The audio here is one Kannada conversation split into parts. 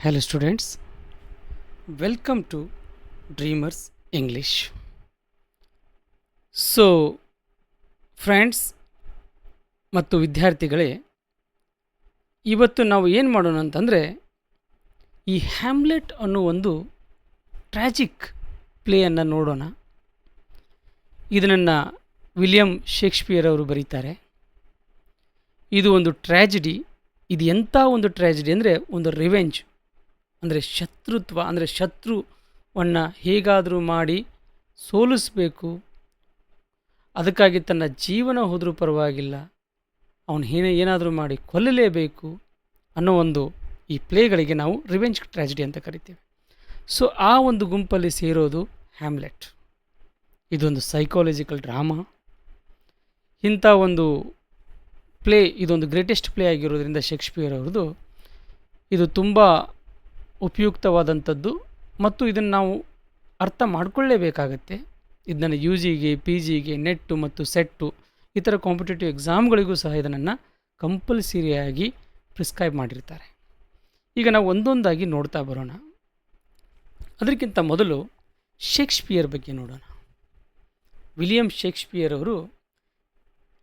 Hello, students. Welcome to Dreamers English. So friends ಮತ್ತು ವಿದ್ಯಾರ್ಥಿಗಳೇ ಇವತ್ತು ನಾವು ಏನು ಮಾಡೋಣ ಅಂತಂದರೆ ಈ ಹ್ಯಾಮ್ಲೆಟ್ ಅನ್ನೋ ಒಂದು ಟ್ರ್ಯಾಜಿಕ್ ಪ್ಲೇಯನ್ನು ನೋಡೋಣ ಇದನ್ನು ವಿಲಿಯಂ ಶೇಕ್ಸ್ಪಿಯರ್ ಅವರು ಬರೀತಾರೆ ಇದು ಒಂದು ಟ್ರ್ಯಾಜಿಡಿ ಇದು ಎಂಥ ಒಂದು ಟ್ರ್ಯಾಜಿಡಿ ಅಂದರೆ ಒಂದು ರಿವೆಂಜ್ ಅಂದರೆ ಶತ್ರುತ್ವ, ಅಂದರೆ ಶತ್ರುವನ್ನು ಹೇಗಾದರೂ ಮಾಡಿ ಸೋಲಿಸಬೇಕು. ಅದಕ್ಕಾಗಿ ತನ್ನ ಜೀವನ ಹೋದರೂ ಪರವಾಗಿಲ್ಲ. ಅವನು ಏನೇ, ಏನಾದರೂ ಮಾಡಿ ಕೊಲ್ಲಲೇಬೇಕು ಅನ್ನೋ ಒಂದು ಈ ಪ್ಲೇಗಳಿಗೆ ನಾವು ರಿವೆಂಜ್ ಟ್ರ್ಯಾಜಿಡಿ ಅಂತ ಕರಿತೀವಿ. ಸೊ ಆ ಒಂದು ಗುಂಪಲ್ಲಿ ಸೇರೋದು ಹ್ಯಾಮ್ಲೆಟ್ ಇದೊಂದು ಸೈಕಾಲಜಿಕಲ್ ಡ್ರಾಮಾ ಇಂಥ ಒಂದು ಪ್ಲೇ, ಇದೊಂದು ಗ್ರೇಟೆಸ್ಟ್ ಪ್ಲೇ ಆಗಿರೋದ್ರಿಂದ ಶೇಕ್ಸ್ಪಿಯರ್ ಅವ್ರದ್ದು. ಇದು ತುಂಬ ಉಪಯುಕ್ತವಾದಂಥದ್ದು ಮತ್ತು ಇದನ್ನು ನಾವು ಅರ್ಥ ಮಾಡಿಕೊಳ್ಳೇಬೇಕಾಗತ್ತೆ. ಇದನ್ನು ಯು ಜಿಗೆ ಪಿ ಜಿಗೆ ನೆಟ್ಟು ಮತ್ತು ಸೆಟ್ಟು ಈ ಥರ ಕಾಂಪಿಟೇಟಿವ್ ಎಕ್ಸಾಮ್ಗಳಿಗೂ ಸಹ ಇದನ್ನು ಕಂಪಲ್ಸರಿಯಾಗಿ ಪ್ರಿಸ್ಕ್ರೈಬ್ ಮಾಡಿರ್ತಾರೆ. ಈಗ ನಾವು ಒಂದೊಂದಾಗಿ ನೋಡ್ತಾ ಬರೋಣ. ಅದಕ್ಕಿಂತ ಮೊದಲು ಶೇಕ್ಸ್ಪಿಯರ್ ಬಗ್ಗೆ ನೋಡೋಣ. ವಿಲಿಯಂ ಶೇಕ್ಸ್ಪಿಯರ್ ಅವರು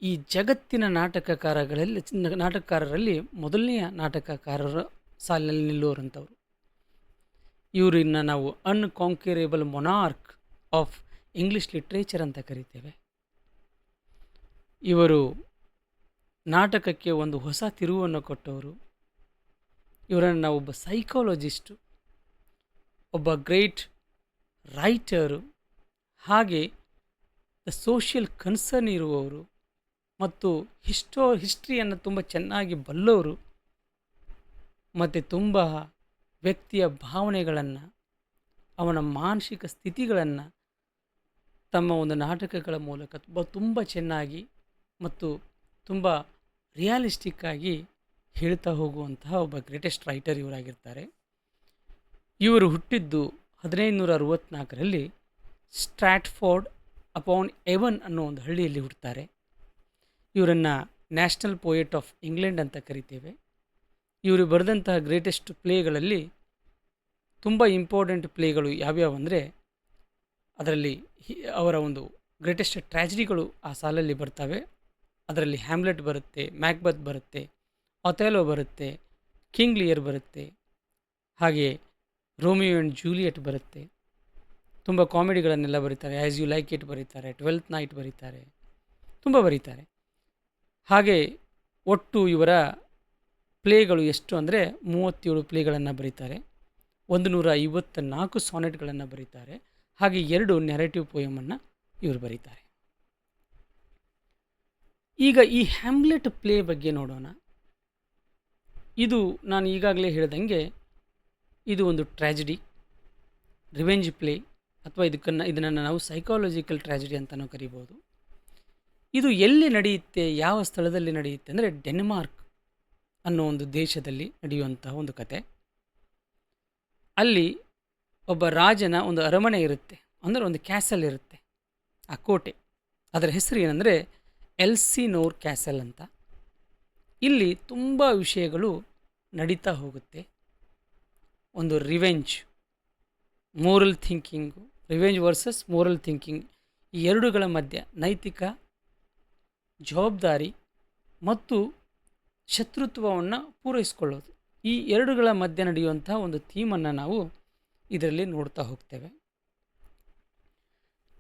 ಈ ಜಗತ್ತಿನ ನಾಟಕಕಾರಗಳಲ್ಲಿ, ನಾಟಕಕಾರರಲ್ಲಿ ಮೊದಲನೆಯ ನಾಟಕಕಾರರ ಸಾಲಿನಲ್ಲಿ ನಿಲ್ಲುವರಂಥವ್ರು. ಇವರನ್ನ ನಾವು unconquerable monarch of English literature ಅಂತ ಕರಿತೇವೆ. ಇವರು ನಾಟಕಕ್ಕೆ ಒಂದು ಹೊಸ ತಿರುವನ್ನು ಕೊಟ್ಟವರು. ಇವರನ್ನು ನಾವು ಒಬ್ಬ ಸೈಕಾಲಜಿಸ್ಟು ಒಬ್ಬ ಗ್ರೇಟ್ ರೈಟರು ಹಾಗೆ ದ ಸೋಷಿಯಲ್ ಕನ್ಸರ್ನ್ ಇರುವವರು ಮತ್ತು ಹಿಸ್ಟೋ ಹಿಸ್ಟ್ರಿಯನ್ನು ತುಂಬ ಚೆನ್ನಾಗಿ ಬಲ್ಲವರು. ಮತ್ತು ತುಂಬ ವ್ಯಕ್ತಿಯ ಭಾವನೆಗಳನ್ನು, ಅವನ ಮಾನಸಿಕ ಸ್ಥಿತಿಗಳನ್ನು ತಮ್ಮ ಒಂದು ನಾಟಕಗಳ ಮೂಲಕ ತುಂಬ ತುಂಬ ಚೆನ್ನಾಗಿ ಮತ್ತು ತುಂಬ ರಿಯಾಲಿಸ್ಟಿಕ್ ಆಗಿ ಹೇಳ್ತಾ ಹೋಗುವಂತಹ ಒಬ್ಬ ಗ್ರೇಟೆಸ್ಟ್ ರೈಟರ್ ಇವರಾಗಿರ್ತಾರೆ. ಇವರು ಹುಟ್ಟಿದ್ದು ಹದಿನೈದು ನೂರ ಅರವತ್ತ್ನಾಲ್ಕರಲ್ಲಿ ಸ್ಟ್ರಾಟ್ಫೋರ್ಡ್ ಅಪಾನ್ ಎವನ್ ಅನ್ನೋ ಒಂದು ಹಳ್ಳಿಯಲ್ಲಿ ಹುಡ್ತಾರೆ ಇವರನ್ನು ನ್ಯಾಷನಲ್ ಪೋಯೆಟ್ ಆಫ್ ಇಂಗ್ಲೆಂಡ್ ಅಂತ ಕರಿತೇವೆ. ಇವರು ಬರೆದಂತಹ ಗ್ರೇಟೆಸ್ಟ್ ಪ್ಲೇಗಳಲ್ಲಿ ತುಂಬ ಇಂಪಾರ್ಟೆಂಟ್ ಪ್ಲೇಗಳು ಯಾವ್ಯಾವು ಅಂದರೆ ಅದರಲ್ಲಿ ಅವರ ಒಂದು ಗ್ರೇಟೆಸ್ಟ್ ಟ್ರ್ಯಾಜಿಡಿಗಳು ಆ ಸಾಲಲ್ಲಿ ಬರ್ತವೆ. ಅದರಲ್ಲಿ ಹ್ಯಾಮ್ಲೆಟ್ ಬರುತ್ತೆ ಮ್ಯಾಕ್ಬತ್ ಬರುತ್ತೆ ಅಥೆಲೋ ಬರುತ್ತೆ ಕಿಂಗ್ ಲಿಯರ್ ಬರುತ್ತೆ, ಹಾಗೆ ರೋಮಿಯೋ ಆ್ಯಂಡ್ ಜೂಲಿಯಟ್ ಬರುತ್ತೆ. ತುಂಬ ಕಾಮಿಡಿಗಳನ್ನೆಲ್ಲ ಬರೀತಾರೆ. ಆ್ಯಸ್ ಯು ಲೈಕ್ ಇಟ್ ಬರೀತಾರೆ ಟ್ವೆಲ್ತ್ ನೈಟ್ ಬರೀತಾರೆ, ತುಂಬ ಬರೀತಾರೆ. ಹಾಗೆ ಒಟ್ಟು ಇವರ ಪ್ಲೇಗಳು ಎಷ್ಟು ಅಂದರೆ ಮೂವತ್ತೇಳು ಪ್ಲೇಗಳನ್ನು ಬರೀತಾರೆ ಒಂದು ನೂರ ಐವತ್ತ ನಾಲ್ಕು ಸಾನೆಟ್ಗಳನ್ನು ಬರೀತಾರೆ, ಹಾಗೆ ಎರಡು ನೆರೆಟಿವ್ ಪೋಯಮನ್ನು ಇವರು ಬರೀತಾರೆ. ಈಗ ಈ ಹ್ಯಾಮ್ಲೆಟ್ ಪ್ಲೇ ಬಗ್ಗೆ ನೋಡೋಣ. ಇದು ನಾನು ಈಗಾಗಲೇ ಹೇಳ್ದಂಗೆ ಇದು ಒಂದು ಟ್ರ್ಯಾಜಿಡಿ ರಿವೆಂಜ್ ಪ್ಲೇ ಅಥವಾ ಇದಕ್ಕನ್ನು ಇದನ್ನು ನಾವು ಸೈಕಾಲಜಿಕಲ್ ಟ್ರ್ಯಾಜಿಡಿ ಅಂತಲೂ ಕರಿಬೋದು. ಇದು ಎಲ್ಲಿ ನಡೆಯುತ್ತೆ, ಯಾವ ಸ್ಥಳದಲ್ಲಿ ನಡೆಯುತ್ತೆ ಅಂದರೆ ಡೆನ್ಮಾರ್ಕ್. ಅನ್ನೋ ಒಂದು ದೇಶದಲ್ಲಿ ನಡೆಯುವಂತಹ ಒಂದು ಕತೆ. ಅಲ್ಲಿ ಒಬ್ಬ ರಾಜನ ಒಂದು ಅರಮನೆ ಇರುತ್ತೆ, ಅಂದರೆ ಒಂದು ಕ್ಯಾಸಲ್ ಇರುತ್ತೆ, ಆ ಕೋಟೆ. ಅದರ ಹೆಸರು ಏನಂದರೆ ಎಲ್ಸಿನೋರ್ ಕ್ಯಾಸಲ್ ಅಂತ. ಇಲ್ಲಿ ತುಂಬ ವಿಷಯಗಳು ನಡೀತಾ ಹೋಗುತ್ತೆ. ಒಂದು revenge, moral thinking, revenge versus moral thinking, ಈ ಎರಡುಗಳ ಮಧ್ಯ ನೈತಿಕ ಜವಾಬ್ದಾರಿ ಮತ್ತು ಶತ್ರುತ್ವವನ್ನು ಪೂರೈಸಿಕೊಳ್ಳೋದು. ಈ ಎರಡುಗಳ ಮಧ್ಯೆ ನಡೆಯುವಂಥ ಒಂದು ಥೀಮನ್ನು ನಾವು ಇದರಲ್ಲಿ ನೋಡ್ತಾ ಹೋಗ್ತೇವೆ.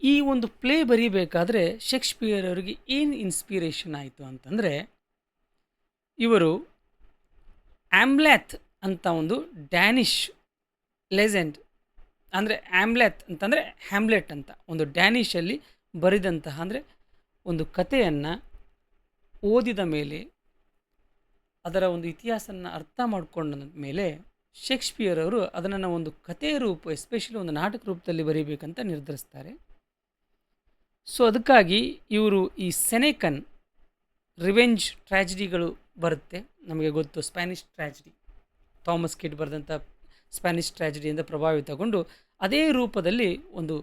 ಈ ಒಂದು ಪ್ಲೇ ಬರೀಬೇಕಾದ್ರೆ ಶೇಕ್ಸ್ಪಿಯರ್ ಅವರಿಗೆ ಏನು ಇನ್ಸ್ಪಿರೇಷನ್ ಆಯಿತು ಅಂತಂದರೆ, ಇವರು ಆಮ್ಲ್ಯಾತ್ ಅಂತ ಒಂದು ಡ್ಯಾನಿಷ್ ಲೆಜೆಂಡ್, ಅಂದರೆ ಆಮ್ಲ್ಯಾತ್ ಅಂತಂದರೆ ಹ್ಯಾಮ್ಲೆಟ್ ಅಂತ ಒಂದು ಡ್ಯಾನಿಶಲ್ಲಿ ಬರೆದಂತಹ ಅಂದರೆ ಒಂದು ಕಥೆಯನ್ನು ಓದಿದ ಮೇಲೆ ಅದರ ಒಂದು ಇತಿಹಾಸನ ಅರ್ಥ ಮಾಡಿಕೊಂಡ ಮೇಲೆ ಶೇಕ್ಸ್ಪಿಯರ್ ಅವರು ಅದನ್ನು ಒಂದು ಕಥೆಯ ರೂಪ ಎಸ್ಪೆಷಲಿ ಒಂದು ನಾಟಕ ರೂಪದಲ್ಲಿ ಬರೀಬೇಕಂತ ನಿರ್ಧರಿಸ್ತಾರೆ. ಸೊ ಅದಕ್ಕಾಗಿ ಇವರು ಈ ಸೆನೆಕನ್ ರಿವೆಂಜ್ ಟ್ರ್ಯಾಜಿಡಿಗಳು ಬರುತ್ತೆ. ನಮಗೆ ಗೊತ್ತು ಸ್ಪ್ಯಾನಿಷ್ ಟ್ರ್ಯಾಜಿಡಿ ಥಾಮಸ್ ಕಿಟ್ ಬರೆದಂಥ ಸ್ಪ್ಯಾನಿಷ್ ಟ್ರ್ಯಾಜಿಡಿಯಿಂದ ಪ್ರಭಾವಿತಗೊಂಡು ಅದೇ ರೂಪದಲ್ಲಿ ಒಂದು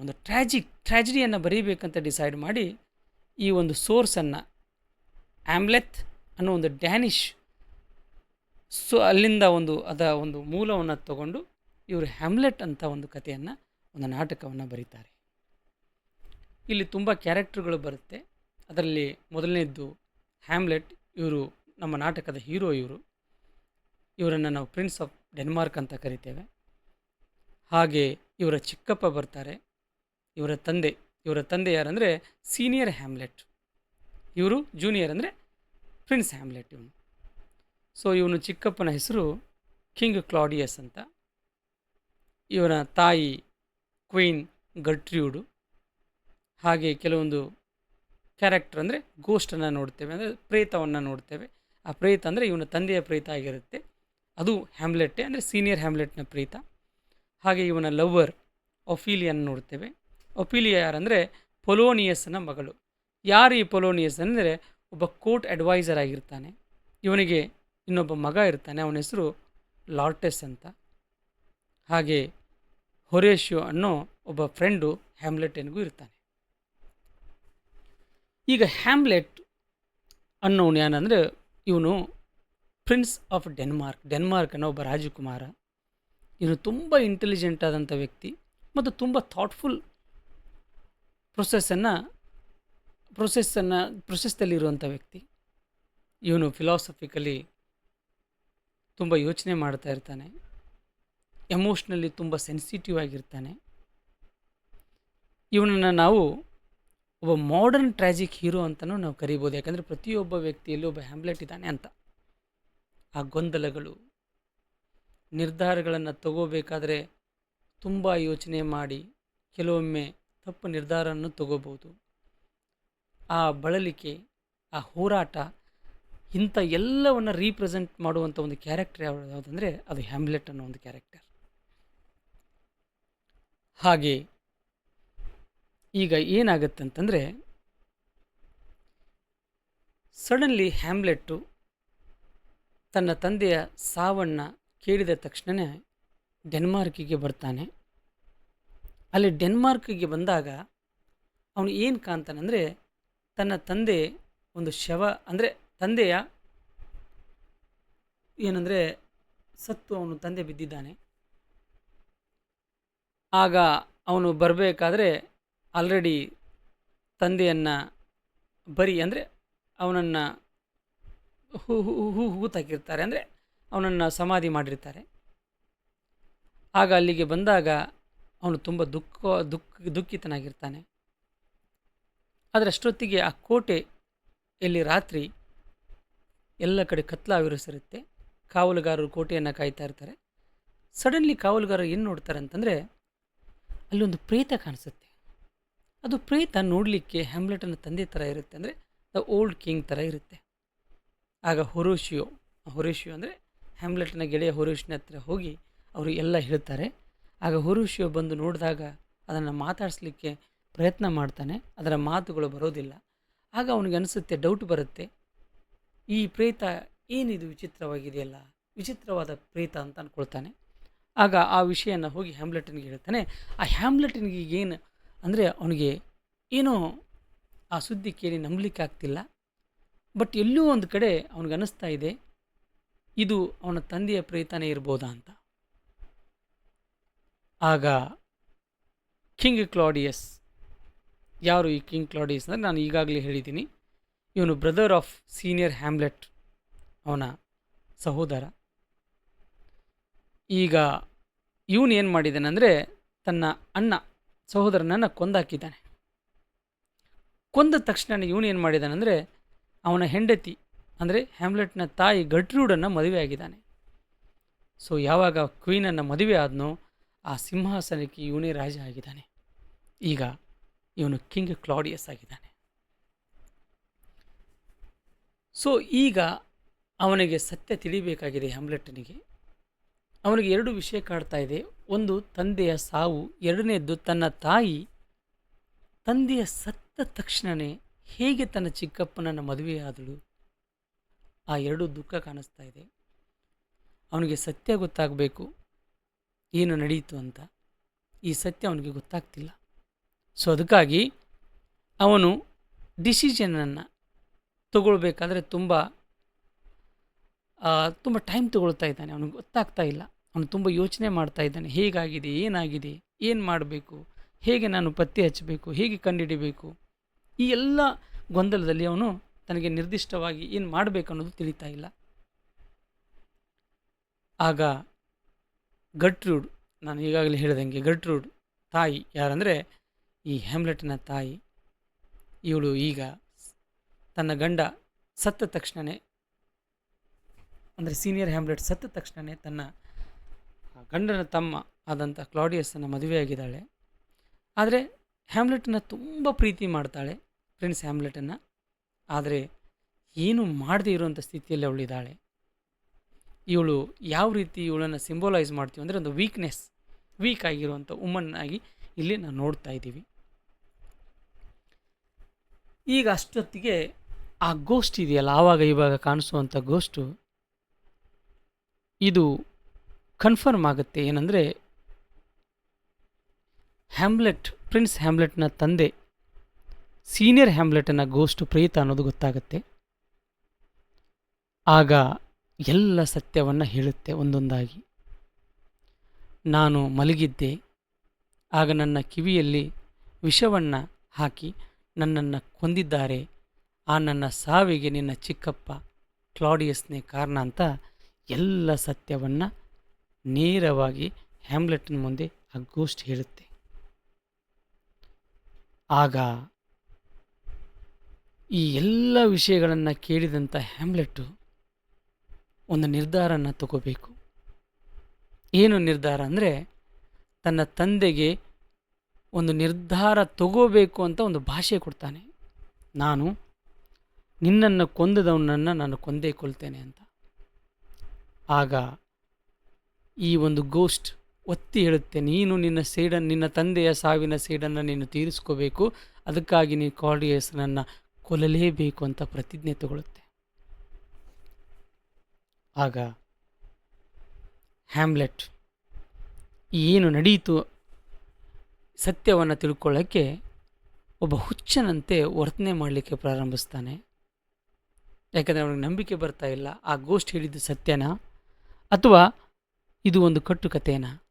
ಒಂದು ಟ್ರ್ಯಾಜಿಕ್ ಟ್ರ್ಯಾಜಿಡಿಯನ್ನು ಬರೀಬೇಕಂತ ಡಿಸೈಡ್ ಮಾಡಿ ಈ ಒಂದು ಸೋರ್ಸನ್ನು ಆಮ್ಲೆತ್ ಅನ್ನೋ ಒಂದು ಡ್ಯಾನಿಷ್ ಸೊ ಅಲ್ಲಿಂದ ಒಂದು, ಅದ ಒಂದು ಮೂಲವನ್ನು ತಗೊಂಡು ಇವರು ಹ್ಯಾಮ್ಲೆಟ್ ಅಂತ ಒಂದು ಕಥೆಯನ್ನು, ಒಂದು ನಾಟಕವನ್ನು ಬರೀತಾರೆ. ಇಲ್ಲಿ ತುಂಬ ಕ್ಯಾರೆಕ್ಟರ್ಗಳು ಬರುತ್ತೆ. ಅದರಲ್ಲಿ ಮೊದಲನೇದ್ದು ಹ್ಯಾಮ್ಲೆಟ್, ಇವರು ನಮ್ಮ ನಾಟಕದ ಹೀರೋ ಇವರು. ಇವರನ್ನು ನಾವು ಪ್ರಿನ್ಸ್ ಆಫ್ ಡೆನ್ಮಾರ್ಕ್ ಅಂತ ಕರಿತೇವೆ. ಹಾಗೆ ಇವರ ಚಿಕ್ಕಪ್ಪ ಬರ್ತಾರೆ. ಇವರ ತಂದೆ ಇವರ ತಂದೆ ಯಾರಂದರೆ ಸೀನಿಯರ್ ಹ್ಯಾಮ್ಲೆಟ್. ಇವರು ಜೂನಿಯರ್ ಅಂದರೆ ಪ್ರಿನ್ಸ್ ಹ್ಯಾಮ್ಲೆಟ್ ಇವನು. ಸೊ ಇವನು ಚಿಕ್ಕಪ್ಪನ ಹೆಸರು ಕಿಂಗ್ ಕ್ಲಾಡಿಯಸ್ ಅಂತ. ಇವನ ತಾಯಿ ಕ್ವೀನ್ ಗಟ್ರ್ಯೂಡು. ಹಾಗೆ ಕೆಲವೊಂದು ಕ್ಯಾರೆಕ್ಟರ್ ಅಂದರೆ ಗೋಸ್ಟನ್ನು ನೋಡ್ತೇವೆ, ಅಂದರೆ ಪ್ರೇತವನ್ನು ನೋಡ್ತೇವೆ. ಆ ಪ್ರೇತ ಅಂದರೆ ಇವನ ತಂದೆಯ ಪ್ರೇತ ಆಗಿರುತ್ತೆ. ಅದು ಹ್ಯಾಮ್ಲೆಟ್ಟೆ ಅಂದರೆ ಸೀನಿಯರ್ ಹ್ಯಾಮ್ಲೆಟ್ನ ಪ್ರೀತ. ಹಾಗೆ ಇವನ ಲವ್ವರ್ ಒಫೀಲಿಯನ್ ನೋಡ್ತೇವೆ. ಒಫೀಲಿಯ ಯಾರಂದರೆ ಪೊಲೋನಿಯಸ್ನ ಮಗಳು. ಯಾರು ಈ ಪೊಲೋನಿಯಸ್ ಅಂದರೆ ಒಬ್ಬ ಕೋರ್ಟ್ ಅಡ್ವೈಸರ್ ಆಗಿರ್ತಾನೆ. ಇವನಿಗೆ ಇನ್ನೊಬ್ಬ ಮಗ ಇರ್ತಾನೆ. ಅವನ ಹೆಸರು ಲಾರ್ಟೆಸ್ ಅಂತ. ಹಾಗೆ ಹೊರೇಶು ಅನ್ನೋ ಒಬ್ಬ ಫ್ರೆಂಡು ಹ್ಯಾಮ್ಲೆಟೆನ್ಗೂ ಇರ್ತಾನೆ. ಈಗ ಹ್ಯಾಮ್ಲೆಟ್ ಅನ್ನೋನು ಏನಂದರೆ ಇವನು ಪ್ರಿನ್ಸ್ ಆಫ್ ಡೆನ್ಮಾರ್ಕ್. ಡೆನ್ಮಾರ್ಕ್ ಅನ್ನೋ ಒಬ್ಬ ರಾಜಕುಮಾರ. ಇವನು ತುಂಬ ಇಂಟೆಲಿಜೆಂಟ್ ಆದಂಥ ವ್ಯಕ್ತಿ. ಮತ್ತು ತುಂಬ ಥಾಟ್ಫುಲ್ ಪ್ರೊಸೆಸ್ಸನ್ನು ಪ್ರೊಸೆಸ್ಸನ್ನು ಪ್ರೊಸೆಸ್ದಲ್ಲಿರುವಂಥ ವ್ಯಕ್ತಿ. ಇವನು ಫಿಲಾಸಫಿಕಲಿ ತುಂಬ ಯೋಚನೆ ಮಾಡ್ತಾ ಇರ್ತಾನೆ. ಎಮೋಷ್ನಲ್ಲಿ ತುಂಬ ಸೆನ್ಸಿಟಿವ್ ಆಗಿರ್ತಾನೆ. ಇವನನ್ನು ನಾವು ಒಬ್ಬ ಮಾಡರ್ನ್ ಟ್ರ್ಯಾಜಿಕ್ ಹೀರೋ ಅಂತಲೂ ನಾವು ಕರಿಬೋದು. ಯಾಕಂದರೆ ಪ್ರತಿಯೊಬ್ಬ ವ್ಯಕ್ತಿಯಲ್ಲೂ ಒಬ್ಬ ಹ್ಯಾಮ್ಲೆಟ್ ಇದ್ದಾನೆ ಅಂತ. ಆ ಗೊಂದಲಗಳು, ನಿರ್ಧಾರಗಳನ್ನು ತಗೋಬೇಕಾದರೆ ತುಂಬ ಯೋಚನೆ ಮಾಡಿ ಕೆಲವೊಮ್ಮೆ ತಪ್ಪು ನಿರ್ಧಾರವನ್ನು ತಗೋಬೋದು. ಆ ಬಳಲಿಕೆ, ಆ ಹೋರಾಟ, ಇಂಥ ಎಲ್ಲವನ್ನು ರೀಪ್ರೆಸೆಂಟ್ ಮಾಡುವಂಥ ಒಂದು ಕ್ಯಾರೆಕ್ಟರ್ ಯಾವುದು ಯಾವುದಂದರೆ ಅದು ಹ್ಯಾಮ್ಲೆಟ್ ಅನ್ನೋ ಒಂದು ಕ್ಯಾರೆಕ್ಟರ್ ಹಾಗೆ ಈಗ ಏನಾಗುತ್ತೆ ಅಂತಂದರೆ ಸಡನ್ಲಿ ಹ್ಯಾಮ್ಲೆಟ್ಟು ತನ್ನ ತಂದೆಯ ಸಾವನ್ನು ಕೇಳಿದ ತಕ್ಷಣವೇ ಡೆನ್ಮಾರ್ಕಿಗೆ ಬರ್ತಾನೆ. ಅಲ್ಲಿ ಡೆನ್ಮಾರ್ಕಿಗೆ ಬಂದಾಗ ಅವನು ಏನು ಕಾಣ್ತಾನಂದರೆ ತನ್ನ ತಂದೆ ಒಂದು ಶವ, ಅಂದರೆ ತಂದೆಯ ಏನಂದರೆ ಸತ್ತು ಅವನು ತಂದೆ ಬಿದ್ದಿದ್ದಾನೆ. ಆಗ ಅವನು ಬರಬೇಕಾದ್ರೆ ಆಲ್ರೆಡಿ ತಂದೆಯನ್ನು ಬರಿ, ಅಂದರೆ ಅವನನ್ನು ಹೂ ಹೂ, ಹೂತಾಕಿರ್ತಾರೆ, ಅಂದರೆ ಅವನನ್ನು ಸಮಾಧಿ ಮಾಡಿರ್ತಾರೆ. ಆಗ ಅಲ್ಲಿಗೆ ಬಂದಾಗ ಅವನು ತುಂಬ ದುಃಖ ದುಃಖ, ದುಃಖಿತನಾಗಿರ್ತಾನೆ. ಆದರೆ ಅಷ್ಟೊತ್ತಿಗೆ ಆ ಕೋಟೆ ಎಲ್ಲಿ ರಾತ್ರಿ ಎಲ್ಲ ಕಡೆ ಕತ್ಲಾವಿರಿಸಿರುತ್ತೆ ಕಾವಲುಗಾರರು ಕೋಟೆಯನ್ನು ಕಾಯ್ತಾ ಇರ್ತಾರೆ. ಸಡನ್ಲಿ ಕಾವಲುಗಾರರು ಏನು ನೋಡ್ತಾರೆ ಅಂತಂದರೆ ಅಲ್ಲಿ ಒಂದು ಪ್ರೇತ ಕಾಣಿಸುತ್ತೆ. ಅದು ಪ್ರೇತ ನೋಡಲಿಕ್ಕೆ ಹ್ಯಾಮ್ಲೆಟನ ತಂದೆ ಥರ ಇರುತ್ತೆ ಅಂದರೆ ದ ಓಲ್ಡ್ ಕಿಂಗ್ ಥರ ಇರುತ್ತೆ. ಆಗ ಹೊರೋಶಿಯೋ ಹೊರೇಶಿಯೋ ಅಂದರೆ ಹ್ಯಾಮ್ಲೆಟ್ನ ಗೆಳೆಯ ಹೊರೋಶಿನ ಹತ್ರ ಹೋಗಿ ಅವರು ಎಲ್ಲ ಹೇಳ್ತಾರೆ. ಆಗ ಹೊರೋಶಿಯೋ ಬಂದು ನೋಡಿದಾಗ ಅದನ್ನು ಮಾತಾಡಿಸ್ಲಿಕ್ಕೆ ಪ್ರಯತ್ನ ಮಾಡ್ತಾನೆ, ಅದರ ಮಾತುಗಳು ಬರೋದಿಲ್ಲ. ಆಗ ಅವನಿಗೆ ಅನಿಸುತ್ತೆ ಡೌಟ್ ಬರುತ್ತೆ. ಈ ಪ್ರೇತ ಏನಿದು ವಿಚಿತ್ರವಾಗಿದೆಯಲ್ಲ, ವಿಚಿತ್ರವಾದ ಪ್ರೇತ ಅಂತ ಅಂದ್ಕೊಳ್ತಾನೆ ಆಗ ಆ ವಿಷಯನ ಹೋಗಿ ಹ್ಯಾಮ್ಲೆಟನ್ಗೆ ಹೇಳ್ತಾನೆ, ಆ ಹ್ಯಾಮ್ಲೆಟನ್ಗೆ ಏನು ಅಂದರೆ ಅವನಿಗೆ ಏನೋ ಆ ಸುದ್ದಿ ಕೇಳಿ ನಂಬಲಿಕ್ಕೆ ಆಗ್ತಿಲ್ಲ. ಬಟ್ ಎಲ್ಲೂ ಒಂದು ಕಡೆ ಅವನಿಗೆ ಅನ್ನಿಸ್ತಾ ಇದೆ, ಇದು ಅವನ ತಂದೆಯ ಪ್ರೇತನೇ ಇರ್ಬೋದಾ ಅಂತ. ಆಗ ಕಿಂಗ್ ಕ್ಲಾಡಿಯಸ್ ಯಾರು ಈ ಕಿಂಗ್ ಕ್ಲಾಡಿಯಸ್ ಅಂದರೆ ನಾನು ಈಗಾಗಲೇ ಹೇಳಿದ್ದೀನಿ. ಇವನು ಬ್ರದರ್ ಆಫ್ ಸೀನಿಯರ್ ಹ್ಯಾಮ್ಲೆಟ್ ಅವನ ಸಹೋದರ. ಈಗ ಇವನು ಏನು ಮಾಡಿದ್ದಾನೆ ತನ್ನ ಅಣ್ಣ ಸಹೋದರನನ್ನು ಕೊಂದಾಕಿದ್ದಾನೆ. ಕೊಂದ ತಕ್ಷಣ ಇವನು ಏನು ಮಾಡಿದ್ದಾನೆಂದರೆ ಅವನ ಹೆಂಡತಿ ಅಂದರೆ ಹ್ಯಾಮ್ಲೆಟ್ನ ತಾಯಿ ಗಟ್ರೂಡನ್ನು ಮದುವೆ ಆಗಿದ್ದಾನೆ. ಸೊ ಯಾವಾಗ ಕ್ವೀನನ್ನು ಮದುವೆ ಆದನೋ ಆ ಸಿಂಹಾಸನಕ್ಕೆ ಇವನೇ ರಾಜ ಆಗಿದ್ದಾನೆ. ಈಗ ಇವನು ಕಿಂಗ್ ಕ್ಲಾಡಿಯಸ್ ಆಗಿದ್ದಾನೆ. ಸೊ ಈಗ ಅವನಿಗೆ ಸತ್ಯ ತಿಳಿಬೇಕಾಗಿದೆ ಹ್ಯಾಮ್ಲೆಟ್ನಿಗೆ. ಅವನಿಗೆ ಎರಡು ವಿಷಯ ಕಾಡ್ತಾ ಇದೆ. ಒಂದು, ತಂದೆಯ ಸಾವು. ಎರಡನೇದ್ದು, ತನ್ನ ತಾಯಿ ತಂದೆಯ ಸತ್ತ ತಕ್ಷಣವೇ ಹೇಗೆ ತನ್ನ ಚಿಕ್ಕಪ್ಪನನ್ನು ಮದುವೆಯಾದಳು ಆ ಎರಡು ದುಃಖ ಕಾಣಿಸ್ತಾ ಇದೆ. ಅವನಿಗೆ ಸತ್ಯ ಗೊತ್ತಾಗಬೇಕು. ಏನು ನಡೆಯಿತು ಅಂತ. ಈ ಸತ್ಯ ಅವನಿಗೆ ಗೊತ್ತಾಗ್ತಿಲ್ಲ. ಸೊ ಅದಕ್ಕಾಗಿ ಅವನು ಡಿಸಿಷನನ್ನು ತಗೊಳ್ಬೇಕಾದ್ರೆ ತುಂಬ ತುಂಬ ಟೈಮ್ ತಗೊಳ್ತಾ ಇದ್ದಾನೆ. ಅವನಿಗೆ ಗೊತ್ತಾಗ್ತಾ ಇಲ್ಲ. ಅವನು ತುಂಬ ಯೋಚನೆ ಮಾಡ್ತಾ ಇದ್ದಾನೆ. ಹೇಗಾಗಿದೆ? ಏನಾಗಿದೆ? ಏನು ಮಾಡಬೇಕು? ಹೇಗೆ ನಾನು ಪತ್ತೆ ಹಚ್ಚಬೇಕು? ಹೇಗೆ ಕಂಡುಹಿಡಿಬೇಕು? ಈ ಎಲ್ಲ ಗೊಂದಲದಲ್ಲಿ ಅವನು ತನಗೆ ನಿರ್ದಿಷ್ಟವಾಗಿ ಏನು ಮಾಡಬೇಕು ಅನ್ನೋದು ತಿಳಿತಾ ಇಲ್ಲ. ಆಗ ಗಟ್ರೂಡ್, ನಾನು ಈಗಾಗಲೇ ಹೇಳಿದಂಗೆ ಗಟ್ರೂಡ್ ತಾಯಿ ಯಾರಂದರೆ ಈ ಹ್ಯಾಮ್ಲೆಟ್ನ ತಾಯಿ, ಇವಳು ಈಗ ತನ್ನ ಗಂಡ ಸತ್ತ ತಕ್ಷಣವೇ ಅಂದರೆ ಸೀನಿಯರ್ ಹ್ಯಾಮ್ಲೆಟ್ ಸತ್ತ ತಕ್ಷಣವೇ ತನ್ನ ಗಂಡನ ತಮ್ಮ ಆದಂಥ ಕ್ಲಾಡಿಯಸ್ಸನ್ನು ಮದುವೆಯಾಗಿದ್ದಾಳೆ. ಆದರೆ ಹ್ಯಾಮ್ಲೆಟನ್ನು ತುಂಬ ಪ್ರೀತಿ ಮಾಡ್ತಾಳೆ ಪ್ರಿನ್ಸ್ ಹ್ಯಾಮ್ಲೆಟನ್ನು ಆದರೆ ಏನು ಮಾಡದೇ ಇರುವಂಥ ಸ್ಥಿತಿಯಲ್ಲಿ ಅವಳಿದ್ದಾಳೆ. ಇವಳು ಯಾವ ರೀತಿ ಇವಳನ್ನು ಸಿಂಬೋಲೈಸ್ ಮಾಡ್ತೀವಿ ಅಂದರೆ ಒಂದು ವೀಕ್ನೆಸ್ ವೀಕ್ ಆಗಿರುವಂಥ ವುಮನ್ ಆಗಿ ಇಲ್ಲಿ ನಾವು ನೋಡ್ತಾ ಇದ್ದೀವಿ. ಈಗ ಅಷ್ಟೊತ್ತಿಗೆ ಆ ಗೋಸ್ಟ್ ಇದೆಯಲ್ಲ, ಆವಾಗ ಇವಾಗ ಕಾಣಿಸುವಂಥ ಗೋಸ್ಟು ಇದು ಕನ್ಫರ್ಮ್ ಆಗುತ್ತೆ. ಏನಂದರೆ ಹ್ಯಾಮ್ಲೆಟ್ ಪ್ರಿನ್ಸ್ ಹ್ಯಾಮ್ಲೆಟ್ನ ತಂದೆ ಸೀನಿಯರ್ ಹ್ಯಾಮ್ಲೆಟ್ನ ಗೋಸ್ಟ್ ಪ್ರೀತ ಅನ್ನೋದು ಗೊತ್ತಾಗುತ್ತೆ. ಆಗ ಎಲ್ಲ ಸತ್ಯವನ್ನು ಹೇಳುತ್ತೆ ಒಂದೊಂದಾಗಿ. ನಾನು ಮಲಗಿದ್ದೆ, ಆಗ ನನ್ನ ಕಿವಿಯಲ್ಲಿ ವಿಷವನ್ನು ಹಾಕಿ ನನ್ನನ್ನು ಕೊಂದಿದ್ದಾರೆ. ಆ ನನ್ನ ಸಾವಿಗೆ ನಿನ್ನ ಚಿಕ್ಕಪ್ಪ ಕ್ಲಾಡಿಯಸ್ನೇ ಕಾರಣ ಅಂತ ಎಲ್ಲ ಸತ್ಯವನ್ನು ನೇರವಾಗಿ ಹ್ಯಾಮ್ಲೆಟ್ನ ಮುಂದೆ ಆ ಗೋಸ್ಟ್ ಹೇಳುತ್ತೆ. ಆಗ ಈ ಎಲ್ಲ ವಿಷಯಗಳನ್ನು ಕೇಳಿದಂಥ ಹ್ಯಾಮ್ಲೆಟ್ಟು ಒಂದು ನಿರ್ಧಾರನ ತಗೋಬೇಕು. ಏನು ನಿರ್ಧಾರ ಅಂದರೆ ತನ್ನ ತಂದೆಗೆ ಒಂದು ನಿರ್ಧಾರ ತಗೋಬೇಕು ಅಂತ ಒಂದು ಭಾಷೆ ಕೊಡ್ತಾನೆ. ನಾನು ನಿನ್ನನ್ನು ಕೊಂದದವನನ್ನು ನಾನು ಕೊಂದೇ ಕೊಲ್ತೇನೆ ಅಂತ. ಆಗ ಈ ಒಂದು ಗೋಸ್ಟ್ ಒತ್ತಿ ಹೇಳುತ್ತೆ, ನೀನು ನಿನ್ನ ಸೇಡನ್ನು ನಿನ್ನ ತಂದೆಯ ಸಾವಿನ ಸೇಡನ್ನು ನೀನು ತೀರಿಸ್ಕೋಬೇಕು, ಅದಕ್ಕಾಗಿ ನೀನು ಕಾರ್ಡಿಯಸ್ನನ್ನು ಕೊಲ್ಲಲೇಬೇಕು ಅಂತ ಪ್ರತಿಜ್ಞೆ ತಗೊಳ್ಳುತ್ತೆ ಆಗ ಹ್ಯಾಮ್ಲೆಟ್ ಏನು ನಡೆಯಿತು ಸತ್ಯವನ್ನು ತಿಳ್ಕೊಳ್ಳೋಕ್ಕೆ ಒಬ್ಬ ಹುಚ್ಚನಂತೆ ವರ್ತನೆ ಮಾಡಲಿಕ್ಕೆ ಪ್ರಾರಂಭಿಸ್ತಾನೆ. ಯಾಕಂದರೆ ಅವನಿಗೆ ನಂಬಿಕೆ ಬರ್ತಾ ಇಲ್ಲ. ಆ ಗೋಷ್ಠಿ ಹೇಳಿದ್ದು ಸತ್ಯನಾ? ಅಥವಾ ಇದು ಒಂದು ಕಟ್ಟುಕತೆನಾ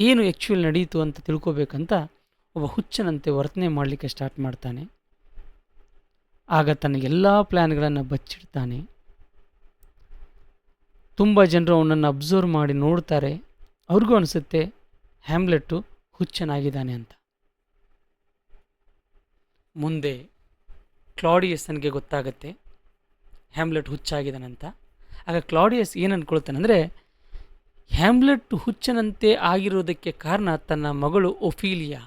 ಏನು ಆ್ಯಕ್ಚುಯಲ್ ನಡೆಯಿತು ಅಂತ ತಿಳ್ಕೊಬೇಕಂತ ಒಬ್ಬ ಹುಚ್ಚನಂತೆ ವರ್ತನೆ ಮಾಡಲಿಕ್ಕೆ ಸ್ಟಾರ್ಟ್ ಮಾಡ್ತಾನೆ. ಆಗ ತನ್ನ ಎಲ್ಲ ಪ್ಲ್ಯಾನ್ಗಳನ್ನು ಬಚ್ಚಿಡ್ತಾನೆ. ತುಂಬ ಜನರು ಅವನನ್ನು ಅಬ್ಸರ್ವ್ ಮಾಡಿ ನೋಡ್ತಾರೆ. ಅವ್ರಿಗೂ ಅನಿಸುತ್ತೆ, ಹ್ಯಾಮ್ಲೆಟ್ಟು ಹುಚ್ಚನಾಗಿದ್ದಾನೆ ಅಂತ. ಮುಂದೆ ಕ್ಲಾಡಿಯಸ್ಸನ್ಗೆ ಗೊತ್ತಾಗುತ್ತೆ ಹ್ಯಾಮ್ಲೆಟ್ ಹುಚ್ಚಾಗಿದ್ದಾನಂತ ಆಗ ಕ್ಲಾಡಿಯಸ್ ಏನು ಅಂದ್ಕೊಳ್ತಾನೆ ಅಂದರೆ, ಹ್ಯಾಮ್ಲೆಟ್ ಹುಚ್ಚನಂತೆ ಆಗಿರೋದಕ್ಕೆ ಕಾರಣ ತನ್ನ ಮಗಳು ಒಫೀಲಿಯಾ.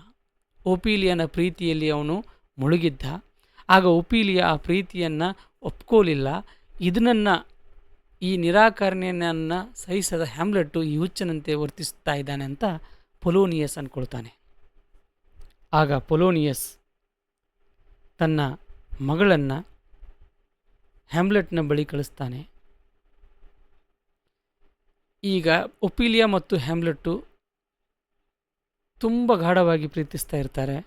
ಒಪೀಲಿಯನ ಪ್ರೀತಿಯಲ್ಲಿ ಅವನು ಮುಳುಗಿದ್ದ. ಆಗ ಒಪೀಲಿಯ ಆ ಪ್ರೀತಿಯನ್ನು ಒಪ್ಕೋಲಿಲ್ಲ. ಇದನ್ನು ಈ ನಿರಾಕರಣೆಯನ್ನು ಸಹಿಸದ ಹ್ಯಾಮ್ಲೆಟ್ಟು ಈ ಹುಚ್ಚನಂತೆ ವರ್ತಿಸ್ತಾ ಇದ್ದಾನೆ ಅಂತ ಪೊಲೋನಿಯಸ್ ಅಂದ್ಕೊಳ್ತಾನೆ ಆಗ ಪೊಲೋನಿಯಸ್ ತನ್ನ ಮಗಳನ್ನು ಹ್ಯಾಮ್ಲೆಟ್ನ ಬಳಿ ಕಳಿಸ್ತಾನೆ. ಈಗ ಒಪಿಲಿಯಾ ಮತ್ತು ಹ್ಯಾಮ್ಲೆಟ್ಟು ತುಂಬ ಗಾಢವಾಗಿ ಪ್ರೀತಿಸ್ತಾ ಇರ್ತಾರೆ.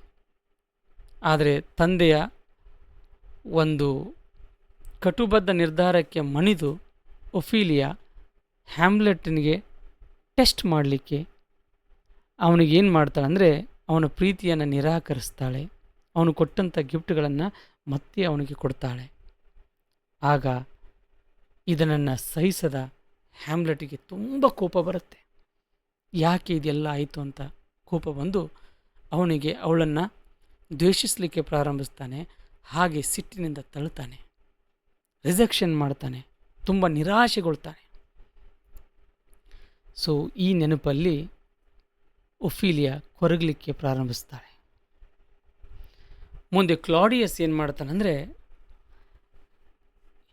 ಆದರೆ ತಂದೆಯ ಒಂದು ಕಟುಬದ್ಧ ನಿರ್ಧಾರಕ್ಕೆ ಮಣಿದು ಒಫೀಲಿಯಾ ಹ್ಯಾಮ್ಲೆಟ್ನಿಗೆ ಟೆಸ್ಟ್ ಮಾಡಲಿಕ್ಕೆ ಅವನಿಗೇನು ಮಾಡ್ತಾಳೆ ಅಂದರೆ ಅವನ ಪ್ರೀತಿಯನ್ನು ನಿರಾಕರಿಸ್ತಾಳೆ. ಅವನು ಕೊಟ್ಟಂಥ ಗಿಫ್ಟ್ಗಳನ್ನು ಮತ್ತೆ ಅವನಿಗೆ ಕೊಡ್ತಾಳೆ. ಆಗ ಇದನ್ನು ಸಹಿಸದ ಹ್ಯಾಮ್ಲೆಟಿಗೆ ತುಂಬ ಕೋಪ ಬರುತ್ತೆ. ಯಾಕೆ ಇದೆಲ್ಲ ಆಯಿತು ಅಂತ ಕೋಪ ಬಂದು ಅವನಿಗೆ ಅವಳನ್ನು ದ್ವೇಷಿಸಲಿಕ್ಕೆ ಪ್ರಾರಂಭಿಸ್ತಾನೆ, ಹಾಗೆ ಸಿಟ್ಟಿನಿಂದ ತಳ್ಳುತ್ತಾನೆ ರಿಜೆಕ್ಷನ್ ಮಾಡ್ತಾನೆ, ತುಂಬ ನಿರಾಶೆಗೊಳ್ತಾನೆ. ಸೊ ಈ ನೆನಪಲ್ಲಿ ಒಫೀಲಿಯಾ ಕೊರಗಲಿಕ್ಕೆ ಪ್ರಾರಂಭಿಸ್ತಾಳೆ. ಮುಂದೆ ಕ್ಲಾಡಿಯಸ್ ಏನು ಮಾಡ್ತಾನಂದರೆ